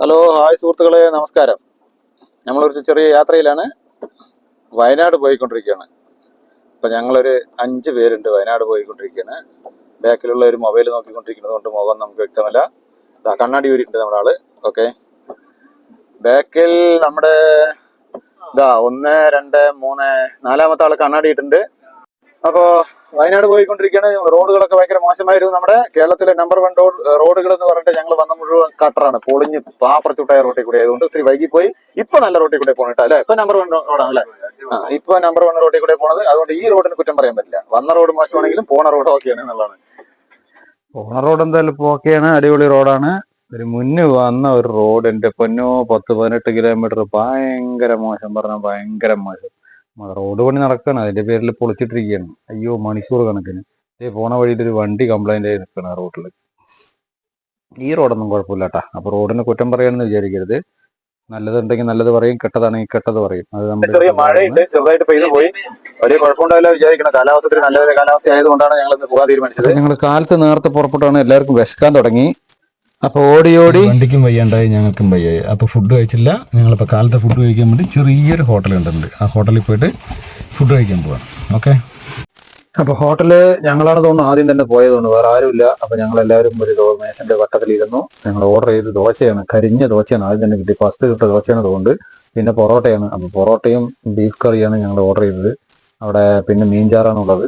Hello hi സുഹൃത്തുക്കളെ നമസ്കാരം. നമ്മളൊരു ചെറിയ യാത്രയിലാണ് വയനാട് പോയിക്കൊണ്ടിരിക്കുകയാണ്. ഇപ്പം ഞങ്ങളൊരു അഞ്ച് പേരുണ്ട് വയനാട് പോയിക്കൊണ്ടിരിക്കുകയാണ്. ബാക്കിലുള്ള ഒരു മൊബൈൽ നോക്കിക്കൊണ്ടിരിക്കുന്നത് കൊണ്ട് മുഖം നമുക്ക് വ്യക്തമല്ല. കണ്ണാടി ഊരിട്ടുണ്ട് നമ്മുടെ ആൾ. ഓക്കെ. ബാക്കിൽ നമ്മുടെ ഇതാ ഒന്ന് രണ്ട് മൂന്ന് നാലാമത്തെ ആൾ കണ്ണാടി ഇട്ടുണ്ട് അപ്പോ വയനാട് പോയിക്കൊണ്ടിരിക്കുകയാണ്. റോഡുകളൊക്കെ ഭയങ്കര മോശമായിരുന്നു. നമ്മുടെ കേരളത്തിലെ നമ്പർ വൺ റോഡ് റോഡുകൾ എന്ന് പറഞ്ഞിട്ട് ഞങ്ങൾ വന്ന മുഴുവൻ കട്ടറാണ് പൊളിഞ്ഞ് പാപ്പറച്ചുട്ടായ റോട്ടിൽ കൂടി ആയതുകൊണ്ട് ഒത്തിരി വൈകി പോയി ഇപ്പൊ നല്ല റോട്ടിൽ കൂടെ പോകണം അല്ലെ? ഇപ്പൊ നമ്പർ വൺ റോഡാണ് അല്ലെ ഇപ്പൊ നമ്പർ വൺ റോട്ടിൽ കൂടെ പോണത്. അതുകൊണ്ട് ഈ റോഡിന് കുറ്റം പറയാൻ പറ്റില്ല. വന്ന റോഡ് മോശമാണെങ്കിലും പോണ റോഡ് ഓക്കെയാണ് എന്നുള്ളതാണ്. പോണ റോഡ് എന്തായാലും ഇപ്പൊ ഓക്കെയാണ്. അടിപൊളി റോഡാണ്. ഒരു മുന്നേ വന്ന ഒരു റോഡ് എന്റെ പൊന്നോ പത്ത് പതിനെട്ട് കിലോമീറ്റർ. ഭയങ്കര മോശം. പറഞ്ഞ ഭയങ്കര മോശം. റോഡ് പണി നടക്കുകയാണ് അതിന്റെ പേരിൽ പൊളിച്ചിട്ടിരിക്കുകയാണ് അയ്യോ മണിക്കൂർ കണക്കിന്. ഇതേ പോണ വഴിയിൽ ഒരു വണ്ടി കംപ്ലൈന്റ് ആയി നിൽക്കണം ആ റോഡിൽ ഈ റോഡൊന്നും കുഴപ്പമില്ല കേട്ടാ അപ്പൊ റോഡിന് കുറ്റം പറയാണെന്ന് വിചാരിക്കരുത്. നല്ലതുണ്ടെങ്കിൽ നല്ലത് പറയും കെട്ടതാണെങ്കിൽ കെട്ടത് പറയും. അത് നമ്മൾ ചെറിയ മഴയുണ്ട് ചെറുതായിട്ട് പെയ്തു പോയി. ഒരു കുഴപ്പമുണ്ടാവില്ല വിചാരിക്കണം. കാലാവസ്ഥ നല്ലൊരു കാലാവസ്ഥ ആയതുകൊണ്ടാണ് ഞങ്ങൾ പോകാൻ തീരുമാനിച്ചത്. ഞങ്ങൾ കാലത്ത് നേരത്തെ പുറപ്പെട്ടാണ്. എല്ലാവർക്കും വിശക്കാൻ തുടങ്ങി. അപ്പൊ ഓടി ഓടി. വണ്ടിക്കും വയ്യാണ്ടായി ഞങ്ങൾക്കും വയ്യായി. അപ്പൊ ഫുഡ് കഴിച്ചില്ല. ഞങ്ങളിപ്പോൾ കാലത്തെ ഫുഡ് കഴിക്കാൻ വേണ്ടി ചെറിയൊരു ഹോട്ടൽ കണ്ടിട്ടുണ്ട്. ആ ഹോട്ടലിൽ പോയിട്ട് ഫുഡ് കഴിക്കാൻ പോവാണ്. ഓക്കെ അപ്പൊ ഹോട്ടൽ ഞങ്ങളാണ് തോന്നുന്നു ആദ്യം തന്നെ പോയതുകൊണ്ട് വേറെ ആരുമില്ല. അപ്പൊ ഞങ്ങൾ എല്ലാവരും ഒരു മേശന്റെ വട്ടത്തിൽ ഇരുന്നു ഞങ്ങൾ ഓർഡർ ചെയ്ത് ദോശയാണ്. കരിഞ്ഞ ദോശയാണ്. ആദ്യം തന്നെ കിട്ടി. ഫസ്റ്റ് കിട്ട ദോശയാണ് അതുകൊണ്ട്. പിന്നെ പൊറോട്ടയാണ്. അപ്പൊ പൊറോട്ടയും ബീഫ് കറിയാണ് ഞങ്ങൾ ഓർഡർ ചെയ്തത്. അവിടെ പിന്നെ മീൻചാറാണുള്ളത്.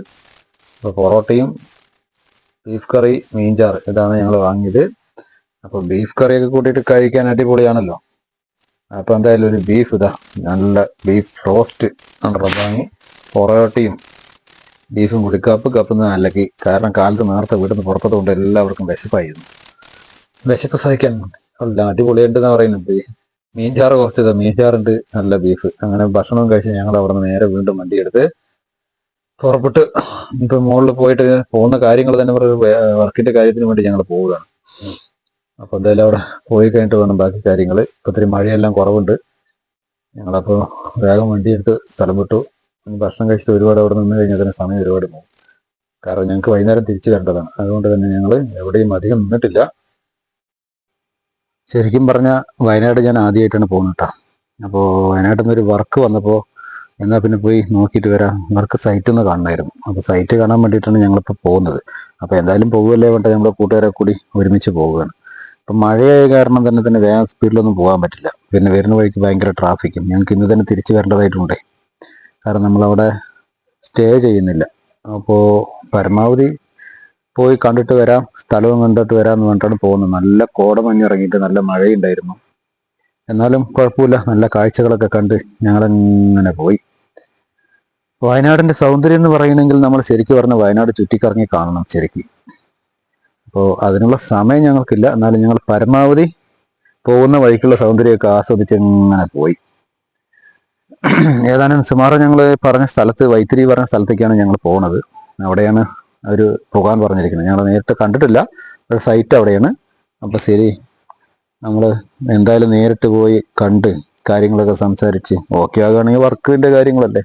അപ്പൊ പൊറോട്ടയും ബീഫ് കറി മീൻചാറ് ഇതാണ് ഞങ്ങൾ വാങ്ങിയത്. അപ്പൊ ബീഫ് കറിയൊക്കെ കൂട്ടിയിട്ട് കഴിക്കാൻ അടിപൊളിയാണല്ലോ. അപ്പോൾ എന്തായാലും ഒരു ബീഫ് ഇതാ നല്ല ബീഫ് റോസ്റ്റ് വാങ്ങി പൊറോട്ടയും ബീഫും കൂടി കപ്പ് കപ്പുന്ന അല്ലെങ്കിൽ കാരണം കാലത്ത് നേരത്തെ വീട്ടിൽ പുറത്തത് കൊണ്ട് എല്ലാവർക്കും വിശപ്പായിരുന്നു. വിശപ്പ് സഹിക്കാൻ അല്ല അടിപൊളിയുണ്ടെന്ന് പറയുന്നത്. മീൻചാറ് കുറച്ചത് മീൻചാറുണ്ട് നല്ല ബീഫ് അങ്ങനെ ഭക്ഷണം കഴിച്ച് ഞങ്ങൾ അവിടെ നിന്ന് നേരെ വീണ്ടും വണ്ടിയെടുത്ത് പുറപ്പെട്ട് ഇപ്പൊ മുകളിൽ പോയിട്ട് പോകുന്ന കാര്യങ്ങൾ തന്നെ വർക്കിന്റെ കാര്യത്തിന് വേണ്ടി ഞങ്ങൾ പോവുകയാണ്. അപ്പൊ എന്തായാലും അവിടെ പോയി കഴിഞ്ഞിട്ട് വേണം ബാക്കി കാര്യങ്ങൾ ഇപ്പോൾ ഒത്തിരി മഴയെല്ലാം കുറവുണ്ട്. ഞങ്ങളപ്പോ വേഗം വണ്ടി എടുത്ത് സ്ഥലം വിട്ടു. ഭക്ഷണം കഴിച്ചിട്ട് ഒരുപാട് അവിടെ നിന്ന് കഴിഞ്ഞാൽ തന്നെ സമയം ഒരുപാട് പോകും. കാരണം ഞങ്ങൾക്ക് വൈകുന്നേരം തിരിച്ചു വരേണ്ടതാണ്. അതുകൊണ്ട് തന്നെ ഞങ്ങൾ എവിടെയും അധികം നിന്നിട്ടില്ല. ശരിക്കും പറഞ്ഞാൽ വയനാട് ഞാൻ ആദ്യമായിട്ടാണ് പോകുന്നത് കേട്ടോ. അപ്പോൾ വയനാട്ടിൽ നിന്നൊരു വർക്ക് വന്നപ്പോൾ എന്നാൽ പിന്നെ പോയി നോക്കിയിട്ട് വരാം. വർക്ക് സൈറ്റ് ഒന്ന് കാണണമായിരുന്നു. അപ്പോൾ സൈറ്റ് കാണാൻ വേണ്ടിയിട്ടാണ് ഞങ്ങളിപ്പോൾ പോകുന്നത്. അപ്പോൾ എന്തായാലും പോകുമല്ലേ വേണ്ട നമ്മുടെ കൂട്ടുകാരെ കൂടി ഒരുമിച്ച് പോവുകയാണ്. അപ്പം മഴയായ കാരണം തന്നെ തന്നെ വേഗം സ്പീഡിലൊന്നും പോകാൻ പറ്റില്ല. പിന്നെ വരുന്ന വഴിക്ക് ഭയങ്കര ട്രാഫിക്കും. ഞങ്ങൾക്ക് ഇന്ന് തന്നെ തിരിച്ചു വരേണ്ടതായിട്ടുണ്ട്. കാരണം നമ്മളവിടെ സ്റ്റേ ചെയ്യുന്നില്ല. അപ്പോൾ പരമാവധി പോയി കണ്ടിട്ട് വരാം സ്ഥലവും കണ്ടിട്ട് വരാമെന്ന് പറഞ്ഞിട്ടാണ് പോകുന്നത്. നല്ല കോടമഞ്ഞ് ഇറങ്ങിയിട്ട് നല്ല മഴയുണ്ടായിരുന്നു. എന്നാലും കുഴപ്പമില്ല. നല്ല കാഴ്ചകളൊക്കെ കണ്ട് ഞങ്ങളങ്ങനെ പോയി. വയനാടിന്റെ സൗന്ദര്യം എന്ന് പറയണമെങ്കിൽ നമ്മൾ ശരിക്കും പറഞ്ഞ വയനാട് ചുറ്റിക്കറങ്ങി കാണണം ശരിക്കും. അപ്പോൾ അതിനുള്ള സമയം ഞങ്ങൾക്കില്ല. എന്നാലും ഞങ്ങൾ പരമാവധി പോകുന്ന വഴിക്കുള്ള സൗന്ദര്യമൊക്കെ ആസ്വദിച്ച് ഇങ്ങനെ പോയി. ഏതാനും സുമാറ ഞങ്ങൾ പറഞ്ഞ സ്ഥലത്ത് വൈത്തിരി പറഞ്ഞ സ്ഥലത്തേക്കാണ് ഞങ്ങൾ പോകുന്നത് അവിടെയാണ് അവർ പോകാൻ പറഞ്ഞിരിക്കുന്നത്. ഞങ്ങൾ നേരിട്ട് കണ്ടിട്ടില്ല. ഒരു സൈറ്റ് അവിടെയാണ്. അപ്പോൾ ശരി നമ്മൾ എന്തായാലും നേരിട്ട് പോയി കണ്ട് കാര്യങ്ങളൊക്കെ സംസാരിച്ച് ഓക്കെ ആകുകയാണെങ്കിൽ വർക്കിന്റെ കാര്യങ്ങളല്ലേ?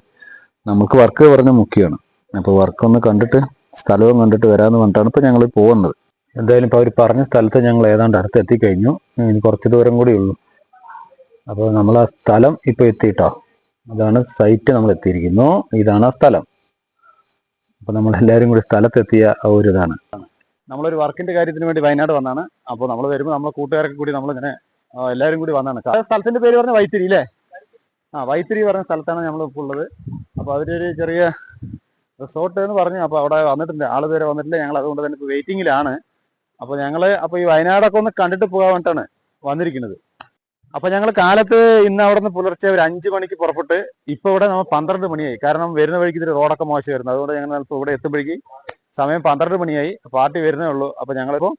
നമുക്ക് വർക്ക് പറഞ്ഞ മുഖ്യമാണ്. അപ്പോൾ വർക്കൊന്ന് കണ്ടിട്ട് സ്ഥലവും കണ്ടിട്ട് വരാമെന്ന് പറഞ്ഞിട്ടാണ് ഇപ്പോൾ ഞങ്ങൾ പോകുന്നത്. എന്തായാലും ഇപ്പോൾ അവർ പറഞ്ഞ സ്ഥലത്ത് ഞങ്ങൾ ഏതാണ്ട് അടുത്ത് എത്തിക്കഴിഞ്ഞു ഇനി കുറച്ച് ദൂരം കൂടി ഉള്ളൂ. അപ്പോൾ നമ്മൾ ആ സ്ഥലം ഇപ്പോൾ എത്തിയിട്ടോ? അതാണ് സൈറ്റ് നമ്മൾ എത്തിയിരിക്കുന്നു. ഇതാണ് ആ സ്ഥലം. അപ്പോൾ നമ്മൾ എല്ലാവരും കൂടി സ്ഥലത്തെത്തിയ ആ ഒരു ഇതാണ്. നമ്മളൊരു വർക്കിന്റെ കാര്യത്തിന് വേണ്ടി വയനാട് വന്നാണ്. അപ്പോൾ നമ്മൾ വരുമ്പോൾ നമ്മളെ കൂട്ടുകാരൊക്കെ കൂടി നമ്മളിങ്ങനെ എല്ലാവരും കൂടി വന്നാണ്. സ്ഥലത്തിന്റെ പേര് പറഞ്ഞ വൈത്തിരി അല്ലേ ആ വൈത്തിരി പറഞ്ഞ സ്ഥലത്താണ് നമ്മൾ ഇപ്പോൾ ഉള്ളത്. അപ്പോൾ അതിലൊരു ചെറിയ റിസോർട്ട് എന്ന് പറഞ്ഞു അപ്പോൾ അവിടെ വന്നിട്ടുണ്ട്. ആൾ വരെ വന്നിട്ടില്ല. ഞങ്ങൾ അതുകൊണ്ട് തന്നെ ഇപ്പോൾ വെയിറ്റിംഗിലാണ് അപ്പോൾ ഞങ്ങൾ അപ്പൊ ഈ വയനാടൊക്കെ ഒന്ന് കണ്ടിട്ട് പോകാൻ വേണ്ടിയിട്ടാണ് വന്നിരിക്കുന്നത്. അപ്പൊ ഞങ്ങൾ കാലത്ത് ഇന്ന് അവിടെ നിന്ന് പുലർച്ചെ ഒരു അഞ്ചു മണിക്ക് പുറപ്പെട്ട് ഇപ്പൊ ഇവിടെ നമ്മൾ പന്ത്രണ്ട് മണിയായി. കാരണം വരുന്ന വഴിക്ക് ഇതിൽ റോഡൊക്കെ മോശമായിരുന്നു. അതുകൊണ്ട് ഞങ്ങൾ ഇപ്പോൾ ഇവിടെ എത്തുമ്പോഴേക്ക് സമയം പന്ത്രണ്ട് മണിയായി. പാർട്ടി വരുന്നേ ഉള്ളൂ. അപ്പൊ ഞങ്ങളിപ്പോ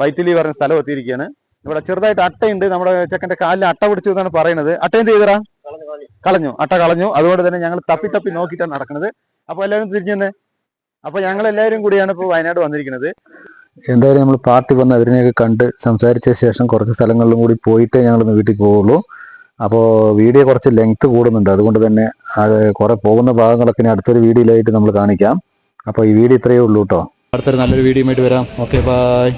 വൈത്തിലി പറഞ്ഞ സ്ഥലം എത്തിയിരിക്കുകയാണ്. ഇവിടെ ചെറുതായിട്ട് അട്ടയുണ്ട്. നമ്മുടെ ചെക്കന്റെ കാലിൽ അട്ട പിടിച്ചു എന്നാണ് പറയുന്നത്. അട്ട എന്ത് ചെയ്തറാ കളഞ്ഞു. അട്ട കളഞ്ഞു. അതുകൊണ്ട് തന്നെ ഞങ്ങൾ തപ്പി തപ്പി നോക്കിയിട്ടാണ് നടക്കുന്നത്. അപ്പൊ എല്ലാവരും തിരിഞ്ഞെന്ന് അപ്പൊ ഞങ്ങൾ എല്ലാവരും കൂടിയാണ് ഇപ്പോൾ വയനാട് വന്നിരിക്കുന്നത്. എന്തായാലും നമ്മൾ പാർട്ടി വന്ന് അതിനെയൊക്കെ കണ്ട് സംസാരിച്ച ശേഷം കുറച്ച് സ്ഥലങ്ങളിലും കൂടി പോയിട്ടേ ഞങ്ങൾ വീട്ടിൽ പോവുള്ളൂ. അപ്പോൾ വീഡിയോ കുറച്ച് ലെങ്ത് കൂടുന്നുണ്ട്. അതുകൊണ്ട് തന്നെ കുറെ പോകുന്ന ഭാഗങ്ങളൊക്കെ ഇനി അടുത്തൊരു വീഡിയോയിലായിട്ട് നമ്മൾ കാണിക്കാം. അപ്പോൾ ഈ വീഡിയോ ഇത്രയേ ഉള്ളൂ കേട്ടോ അടുത്തൊരു നല്ലൊരു വീഡിയോ ആയിട്ട് വരാം. Okay bye